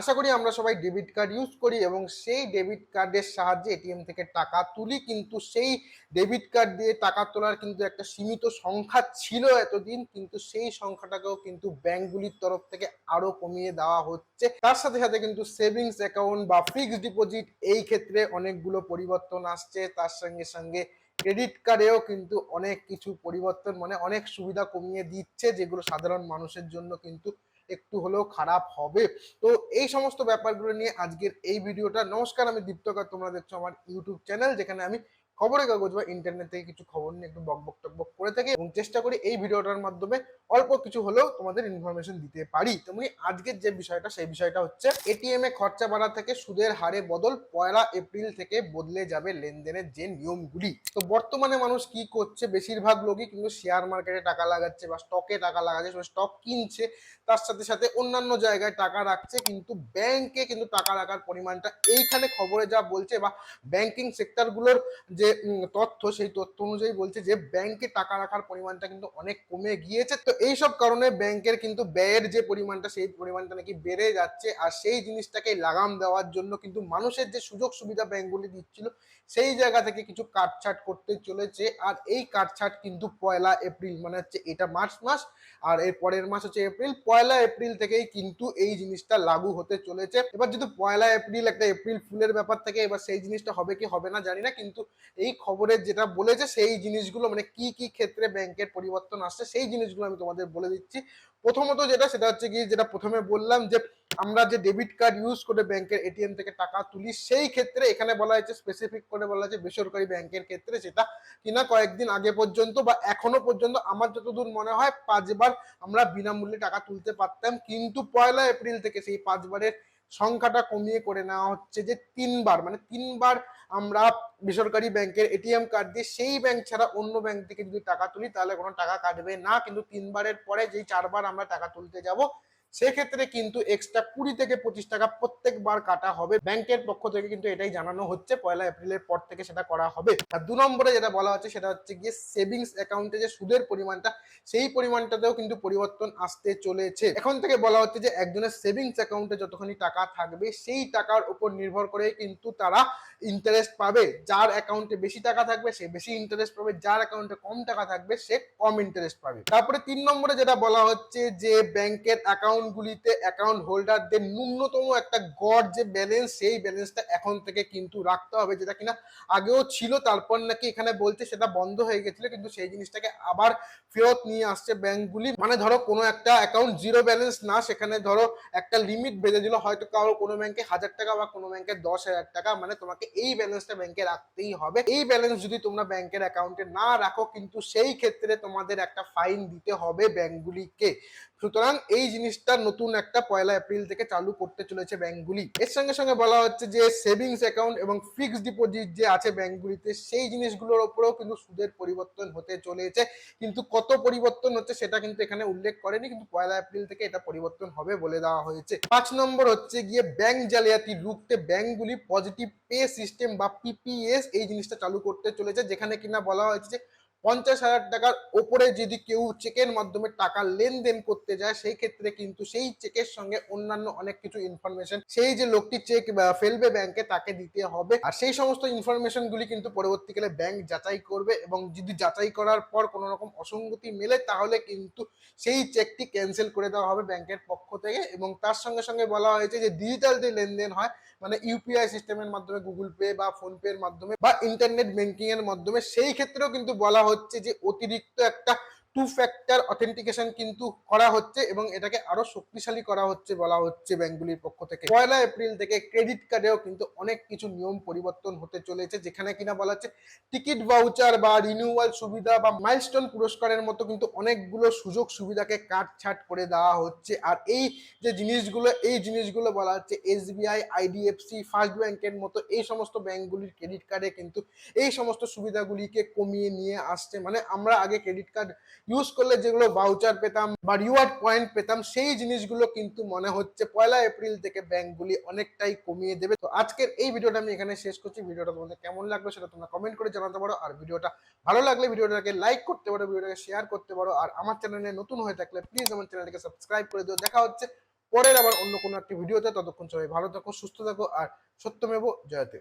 আশা করি আমরা সবাই ডেবিট কার্ড ইউজ করি এবং সেই ডেবিট কার্ডের সাহায্যে এটিএম থেকে টাকা তুলি, কিন্তু সেই ডেবিট কার্ড দিয়ে টাকা তোলার কিন্তু একটা সীমিত সংখ্যা ছিল এতদিন, কিন্তু সেই সংখ্যাটাকেও কিন্তু ব্যাংকগুলির তরফ থেকে আরও কমিয়ে দেওয়া হচ্ছে। তার সাথে সাথে কিন্তু সেভিংস অ্যাকাউন্ট বা ফিক্সড ডিপোজিট এই ক্ষেত্রে অনেকগুলো পরিবর্তন আসছে। তার সঙ্গে সঙ্গে ক্রেডিট কার্ডেও কিন্তু অনেক কিছু পরিবর্তন মানে অনেক সুবিধা কমিয়ে দিচ্ছে, যেগুলো সাধারণ মানুষের জন্য কিন্তু একটু হলেও খারাপ হবে। তো এই সমস্ত ব্যাপারগুলো নিয়ে আজকের এই ভিডিওটা। নমস্কার, আমি দীপ্তকার। তোমরা দেখছ আমার ইউটিউব চ্যানেল যেখানে আমি খবরের কাগজ বা ইন্টারনেট থেকে কিছু খবর নিয়ে একটু বক বকবক টকবক করে থাকি এবং চেষ্টা করি এই ভিডিওটার মাধ্যমে অল্প কিছু হলেও তোমাদের ইনফরমেশন দিতে পারি। তেমনি আজকের যে বিষয়টা, সেই বিষয়টা হচ্ছে এটিএম এ খরচা বাড়া থেকে সুদের হারে বদল পয়লা এপ্রিল থেকে বদলে যাবে লেনদেনের যে নিয়মগুলি। তো বর্তমানে মানুষ কি করছে? বেশিরভাগ লোকই কিন্তু শেয়ার মার্কেটে টাকা লাগাচ্ছে বা স্টকে টাকা লাগাচ্ছে স্টক কিনছে, তার সাথে সাথে অন্যান্য জায়গায় টাকা রাখছে, কিন্তু ব্যাংকে কিন্তু টাকা রাখার পরিমাণটা এইখানে খবরে যা বলছে বা ব্যাংকিং সেক্টরগুলোর যে উম, তথ্য সেই তথ্য অনুযায়ী বলছে যে ব্যাংকে টাকা রাখার পরিমাণটা কিন্তু অনেক কমে গিয়েছে। তো এইসব কারণে ব্যাংকের কিন্তু ব্যয়ের যে পরিমাণটা সেই পরিমাণটা নাকি বেড়ে যাচ্ছে। আর সেই জিনিসটাকে লাগাম দেওয়ার জন্য কিন্তু মানুষের যে সুযোগ সুবিধা ব্যাংকগুলি দিচ্ছিল সেই জায়গা থেকে কিছু কাটছাট করতে চলেছে। আর এই কাটছাট কিন্তু পয়লা এপ্রিল মানে হচ্ছে এটা মার্চ মাস আর এর পরের মাস হচ্ছে এপ্রিল। পয়লা এপ্রিল থেকেই কিন্তু এই জিনিসটা লাগু হতে চলেছে। এবার যেহেতু পয়লা এপ্রিল একটা এপ্রিল ফুলের ব্যাপার থেকে এবার সেই জিনিসটা হবে কি হবে না জানি না কিন্তু এই খবরের যেটা বলেছে, সেই জিনিসগুলো মানে কি কি ক্ষেত্রে ব্যাংকের পরিবর্তন আসছে, সেই জিনিসগুলো আমি তোমাদের বলে দিচ্ছি। প্রথমত যেটা, সেটা হচ্ছে কি, যেটা প্রথমে বললাম যে, আমরা যে ডেবিট কার্ড ইউজ করে ব্যাংকের এটিএম থেকে টাকা তুলি, সেই ক্ষেত্রে এখানে বলা হয়েছে স্পেসিফিক করে বলা হয়েছে বেসরকারি ব্যাংকের ক্ষেত্রে সেটা কিনা কয়েকদিন আগে পর্যন্ত বা এখনও পর্যন্ত আমার যতদূর মনে হয়, পাঁচবার আমরা বিনামূল্যে টাকা তুলতে পারতাম। কিন্তু পয়লা এপ্রিল থেকে সেই পাঁচবারের সংখ্যাটা কমিয়ে করে নেওয়া হচ্ছে যে তিনবার মানে তিনবার আমরা বেসরকারি ব্যাংকের এটিএম কার্ড দিয়ে সেই ব্যাংক ছাড়া অন্য ব্যাংক থেকে যদি টাকা তুলি, তাহলে কোনো টাকা কাটবে না। কিন্তু তিনবারের পরে যেই চারবার আমরা টাকা তুলতে যাব সেক্ষেত্রে কিন্তু এক্সট্রা কুড়ি থেকে পঁচিশ টাকা প্রত্যেকবার কাটা হবে। ব্যাংকের পক্ষ থেকে কিন্তু এটাই জানানো হচ্ছে, পয়লা এপ্রিলের পর থেকে সেটা করা হবে। আর দু নম্বরে যেটা বলা হচ্ছে সেটা হচ্ছে গিয়ে সেভিংস অ্যাকাউন্টে যে সুদের পরিমাণটা, সেই পরিমাণটাতেও কিন্তু পরিবর্তন আসতে চলেছে। এখন থেকে বলা হচ্ছে যে একজনের সেভিংস অ্যাকাউন্টে যতখানি টাকা থাকবে, সেই টাকার উপর নির্ভর করে কিন্তু তারা ইন্টারেস্ট পাবে। যার অ্যাকাউন্টে বেশি টাকা থাকবে, সে বেশি ইন্টারেস্ট পাবে। যার অ্যাকাউন্টে কম টাকা থাকবে, সে কম ইন্টারেস্ট পাবে। তারপরে তিন নম্বরে যেটা বলা হচ্ছে যে ব্যাংকের অ্যাকাউন্টগুলিতে অ্যাকাউন্ট হোল্ডারদের ন্যূনতম একটা গড় যে ব্যালেন্স সেই ব্যালেন্সটা এখন থেকে কিন্তু রাখতে হবে, যেটা কিনা আগেও ছিল, তারপর নাকি এখানে বলছে সেটা বন্ধ হয়ে গেছিল, কিন্তু সেই জিনিসটাকে আবার ফেরত নিয়ে আসছে ব্যাংকগুলি মানে ধরো কোনো একটা অ্যাকাউন্ট জিরো ব্যালেন্স না, সেখানে ধরো একটা লিমিট বেঁধে দিল, হয়তো কারও কোনো ব্যাংকে হাজার টাকা বা কোনো ব্যাংকে দশ হাজার টাকা মানে তোমাকে এই ব্যালেন্সটা ব্যাংকে রাখতেই হবে। এই ব্যালেন্স যদি তোমরা ব্যাংকের অ্যাকাউন্টে না রাখো, কিন্তু সেই ক্ষেত্রে তোমাদের একটা ফাইন দিতে হবে ব্যাংকগুলিকে সুতরাং এই জিনিসটা নতুন একটা পয়লা এপ্রিল থেকে চালু করতে চলেছে ব্যাংকগুলি এর সঙ্গে সঙ্গে বলা হচ্ছে যে, সেভিংস অ্যাকাউন্ট এবং ফিক্সড ডিপোজিট যে আছে ব্যাংকগুলিতে সেই জিনিসগুলোর উপরেও কিন্তু সুদের পরিবর্তন হতে চলেছে। কিন্তু কত পরিবর্তন হচ্ছে সেটা কিন্তু এখানে উল্লেখ করেনি, কিন্তু পয়লা এপ্রিল থেকে এটা পরিবর্তন হবে বলে দেওয়া হয়েছে। পাঁচ নম্বর হচ্ছে গিয়ে ব্যাংক জালিয়াতি রুখতে ব্যাংকগুলি পজিটিভ পে সিস্টেম বা পিপিএস এই জিনিসটা চালু করতে চলেছে, যেখানে কিনা বলা হয়েছে যে পঞ্চাশ হাজার টাকার ওপরে যদি কেউ চেকের মাধ্যমে টাকা লেনদেন করতে যায়, সেই ক্ষেত্রে কিন্তু সেই চেকের সঙ্গে অন্যান্য অনেক কিছু ইনফরমেশন সেই যে লোকটি চেক ফেলবে ব্যাংকে তাকে দিতে হবে। আর সেই সমস্ত ইনফরমেশন গুলি কিন্তু পরবর্তীকালে ব্যাংক যাচাই করবে এবং যদি যাচাই করার পর কোনো রকম অসঙ্গতি মেলে, তাহলে কিন্তু সেই চেকটি ক্যান্সেল করে দেওয়া হবে ব্যাংকের পক্ষ থেকে এবং তার সঙ্গে সঙ্গে বলা হয়েছে যে ডিজিটাল যে লেনদেন হয় মানে ইউপিআই সিস্টেমের মাধ্যমে গুগল পে বা ফোন পে এর মাধ্যমে বা ইন্টারনেট ব্যাংকিং এর মাধ্যমে, সেই ক্ষেত্রেও কিন্তু বলা হচ্ছে যে অতিরিক্ত একটা টু ফ্যাক্টর অথেন্টিকেশন কিন্তু করা হচ্ছে এবং এটাকে আরও শক্তিশালী করা হচ্ছে বলা হচ্ছে ব্যাংকগুলির পক্ষ থেকে। পয়লা এপ্রিল থেকে ক্রেডিট কার্ডেও কিন্তু অনেক কিছু নিয়ম পরিবর্তন হতে চলেছে, যেখানে কিনা বলা হচ্ছে টিকিট ভাউচার বা রিনিউয়াল সুবিধা বা মাইলস্টোন পুরস্কারের মতো কিন্তু অনেকগুলো সুযোগ সুবিধাকে কাটছাট করে দেওয়া হচ্ছে। আর এই যে জিনিসগুলো, এই জিনিসগুলো বলা হচ্ছে এসবিআই আইডিএফসি ফার্স্ট ব্যাংকের মতো এই সমস্ত ব্যাংকগুলির ক্রেডিট কার্ডে কিন্তু এই সমস্ত সুবিধাগুলিকে কমিয়ে নিয়ে আসছে। মানে আমরা আগে ক্রেডিট কার্ড ইউজ করলে যেগুলো ভাউচার পেতাম বা রিওয়ার্ড পয়েন্ট পেতাম, সেই জিনিসগুলো কিন্তু মনে হচ্ছে পয়লা এপ্রিল থেকে ব্যাংকগুলি অনেকটাই কমিয়ে দেবে। তো আজকের এই ভিডিওটা আমি এখানে শেষ করছি। ভিডিওটা তোমাদের কেমন লাগল সেটা তোমরা কমেন্ট করে জানাতে পারো। আর ভিডিওটা ভালো লাগলে ভিডিওটাকে লাইক করতে পারো, ভিডিওটাকে শেয়ার করতে পারো। আর আমার চ্যানেলে নতুন হয়ে থাকলে প্লিজ আমার চ্যানেলটাকে সাবস্ক্রাইব করে দিও। দেখা হচ্ছে পরের আবার অন্য কোনো একটি ভিডিওতে। ততক্ষণ সবাই ভালো থাকো, সুস্থ থাকো। আর সত্যমেব, জয়তে।